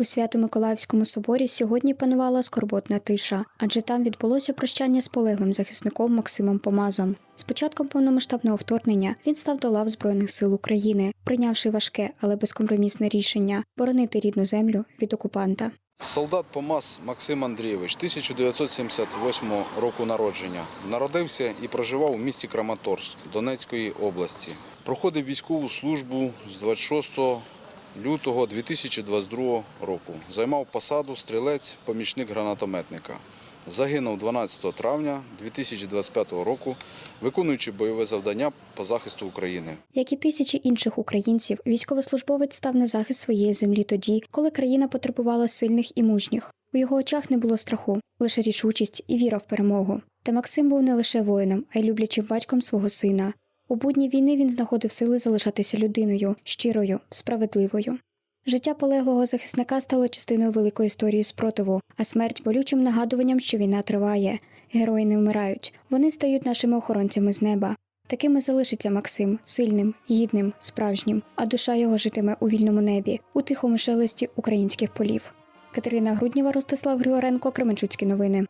У Свято-Миколаївському соборі сьогодні панувала скорботна тиша, адже там відбулося прощання з полеглим захисником Максимом Помазом. З початком повномасштабного вторгнення він став до лав Збройних сил України, прийнявши важке, але безкомпромісне рішення боронити рідну землю від окупанта. Солдат Помаз Максим Андрійович, 1978 року народження. Народився і проживав у місті Краматорськ Донецької області. Проходив військову службу з 26 лютого 2022 року. Займав посаду стрілець, помічник гранатометника. Загинув 12 травня 2025 року, виконуючи бойове завдання по захисту України. Як і тисячі інших українців, військовослужбовець став на захист своєї землі тоді, коли країна потребувала сильних і мужніх. У його очах не було страху, лише рішучість і віра в перемогу. Та Максим був не лише воїном, а й люблячим батьком свого сина. У будні війни він знаходив сили залишатися людиною, щирою, справедливою. Життя полеглого захисника стало частиною великої історії спротиву, а смерть болючим нагадуванням, що війна триває. Герої не вмирають, вони стають нашими охоронцями з неба. Такими залишиться Максим сильним, гідним, справжнім, а душа його житиме у вільному небі, у тихому шелесті українських полів. Катерина Грудніва, Ростислав Григоренко, Кременчуцькі новини.